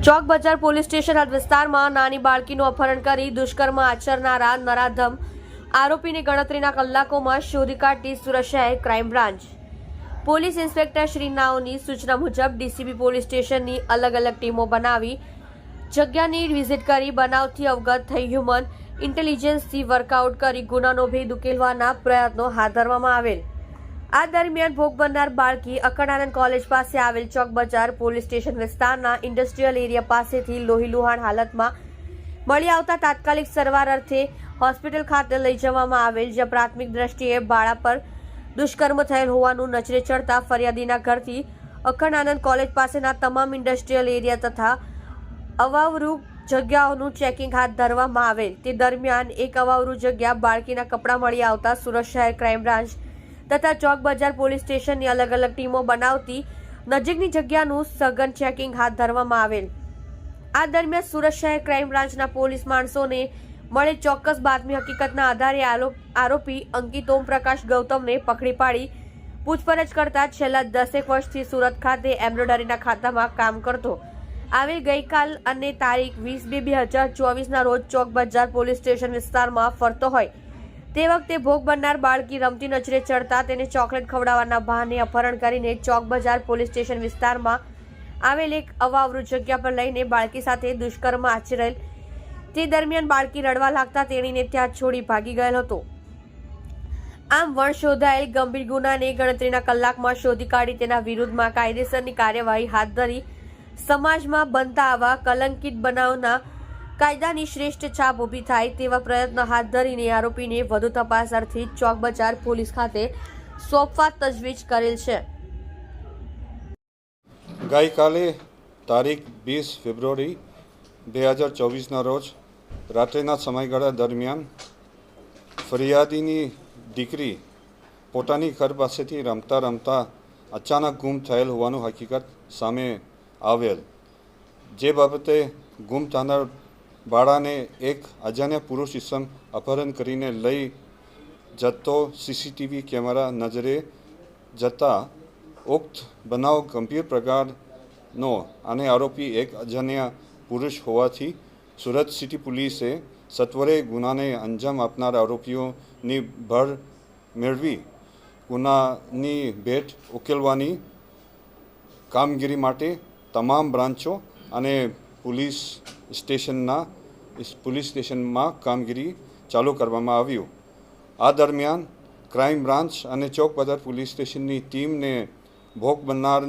ચોક બજાર police station હદ વિસ્તારમાં નાની બાળકીનું અપહરણ કરી દુષ્કર્મ આચરનારા નરાધમ આરોપીની ગણતરીના કલાકોમાં શોધી કાઢતી સુરક્ષાએ crime branch. Police inspector Shri નાઓની સૂચના મુજબ ડીસીબી પોલીસ સ્ટેશનની અલગ અલગ ટીમો બનાવી જગ્યાની વિઝિટ કરી બનાવથી અવગત થઈ હ્યુમન ઇન્ટેલિજન્સથી વર્કઆઉટ કરી ગુનાનો ભેદ ઉકેલવાના પ્રયત્નો હાથ ધરવામાં આવેલ. આ દરમિયાન ભોગ બનનાર બાળકી અકડાનંદ કોલેજ પાસે આવેલ ચોક બજાર પોલીસ સ્ટેશન વિસ્તારના ઇન્ડસ્ટ્રીયલ એરિયા પાસેથી લોહીલુહાણ હાલતમાં મળી આવતા તાત્કાલિક સારવાર અર્થે હોસ્પિટલ ખાતે લઈ જવામાં આવેલ, જ્યાં પ્રાથમિક દ્રષ્ટિએ બાળા પર દુષ્કર્મ થયેલ હોવાનું નજરે ચડતા ફરિયાદીના ઘરથી અખંડ કોલેજ પાસેના તમામ ઇન્ડસ્ટ્રીયલ એરિયા તથા અવાવરૂ જગ્યાઓનું ચેકિંગ હાથ ધરવામાં આવેલ. તે દરમિયાન એક અવાવરૂ જગ્યા બાળકીના કપડાં મળી આવતા સુરત શહેર ક્રાઇમ બ્રાન્ચ તથા ચોક બજાર પોલીસ સ્ટેશનની અલગ અલગ ટીમો બનાવતી નજીકની જગ્યાનું સઘન ચેકિંગ હાથ ધરવામાં આવેલ. આ દરમિયાન સુરત શહેર ક્રાઇમ બ્રાન્ચના પોલીસ માણસોને મળે ચોક્કસ બાતમી હકીકતના આધારે આરોપી અંકિત ઓમ પ્રકાશ ગૌતમને પકડી પાડી પૂછપરછ કરતા છેલ્લા દસેક વર્ષથી સુરત ખાતે એમ્બ્રોઇડરીના ખાતામાં કામ કરતો. આવી ગઈકાલ અને તારીખ વીસ બે બે હજાર ચોવીસના રોજ ચોક બજાર પોલીસ સ્ટેશન વિસ્તારમાં ફરતો હોય. તે વખતે ભોગ બનનાર બાળકી રમતી નજરે ચડતા તેને ચોકલેટ ખવડાવવાના બહાને અપહરણ કરીને ચોક બજાર પોલીસ સ્ટેશન વિસ્તારમાં આવેલ એક અવાવૃત જગ્યા પર લઈને બાળકી સાથે દુષ્કર્મ આચરેલ. તે દરમિયાન બાળકી રડવા લાગતા તેણીને ત્યાં છોડી ભાગી ગયેલ હતો. આમ વણ શોધાયેલ ગંભીર ગુનાને ગણતરીના કલાકમાં શોધી કાઢી તેના વિરુદ્ધમાં કાયદેસરની કાર્યવાહી હાથ ધરી સમાજમાં બનતા આવા કલંકિત બનાવના કાયદાની શ્રેષ્ઠ છાપ ઊભી થાય તેવા પ્રયત્ન હાથ ધરીને આરોપીને વધુ તપાસ અર્થે ચોક બજાર પોલીસ ખાતે સોંપવા તજવીજ કરેલ છે. ગઈકાલે તારીખ વીસ ફેબ્રુઆરી બે હજાર ચોવીસના રોજ રાત્રિના સમયગાળા દરમિયાન ફરિયાદીની દીકરી પોતાની ઘર પાસેથી રમતા રમતા અચાનક ગુમ થયેલ હોવાનું હકીકત સામે આવેલ. જે બાબતે ગુમ થનાર બાળાને એક અજાણ્યા પુરુષ ઇસમ અપહરણ કરીને લઈ જતો સીસીટીવી કેમેરા નજરે જતા ઉક્ત બનાવ ગંભીર પ્રકારનો અને આરોપી એક અજાણ્યા પુરુષ હોવાથી સુરત સિટી પોલીસે સત્વરે ગુનાને અંજામ આપનાર આરોપીઓની ભર મેળવી ગુનાની ભેટ ઉકેલવાની કામગીરી માટે તમામ બ્રાન્ચો અને પોલીસ સ્ટેશનના પોલીસ સ્ટેશનમાં કામગીરી ચાલુ કરવામાં આવ્યું. આ દરમિયાન ક્રાઇમ બ્રાન્ચ અને ચોક પોલીસ સ્ટેશનની ટીમને ભોગ બનનાર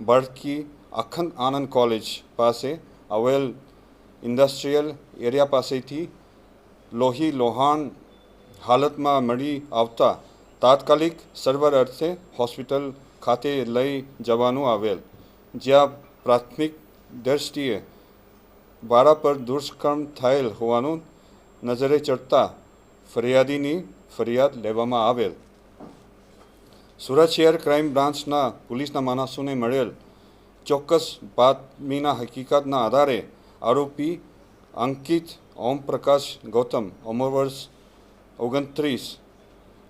બળકી અખંડ આનંદ કોલેજ પાસે આવેલ ઇન્ડસ્ટ્રીયલ એરિયા પાસેથી લોહી, લોહાણ હાલતમાં મળી આવતા તાત્કાલિક સર્વર અર્થે હોસ્પિટલ ખાતે લઈ જવાનું આવેલ. જ્યાં પ્રાથમિક દ્રષ્ટિએ બાળા પર દુષ્કર્મ થયેલ હોવાનું નજરે ચડતા ફરિયાદીની ફરિયાદ લેવામાં આવેલ. સુરત શહેર ક્રાઇમ બ્રાન્ચના પોલીસના માણસોને મળેલ ચોક્કસ બાતમીના હકીકતના આધારે આરોપી અંકિત ઓમપ્રકાશ ગૌતમ, ઉંમર વર્ષ ઓગણત્રીસ,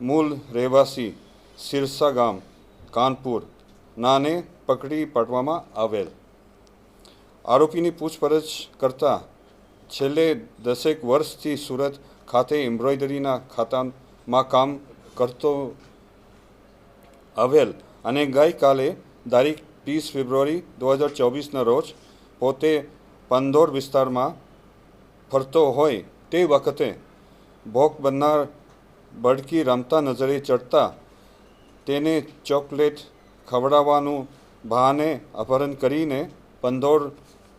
મૂળ રહેવાસી સિરસા ગામ, કાનપુર, નાને પકડી પાડવામાં આવેલ. આરોપીની પૂછપરછ કરતા છેલ્લે દસેક વર્ષથી સુરત ખાતે એમ્બ્રોઇડરીના ખાતામાં કામ કરતો આવેલ અને ગઈકાલે તારીખ ત્રીસ ફેબ્રુઆરી દો હજાર ચોવીસના રોજ પોતે પંદોર વિસ્તારમાં ફરતો હોય તે વખતે ભોગ બનનાર બડકી રમતા નજરે ચડતા તેને ચોકલેટ ખવડાવવાનું બહાને અપહરણ કરીને પંદોર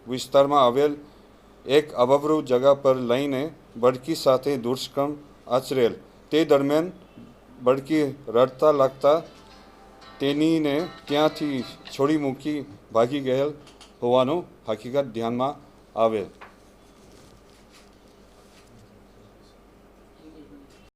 વિસ્તારમાં આવેલ એક અભવરૂ જગા પર લઈને બડકી સાથે દુષ્કર્મ આચરેલ. તે દરમિયાન બડકી રડતા લાગતા તેનીને ત્યાંથી છોડી મૂકી ભાગી ગયેલ હોવાનું હકીકત ધ્યાનમાં આવેલ.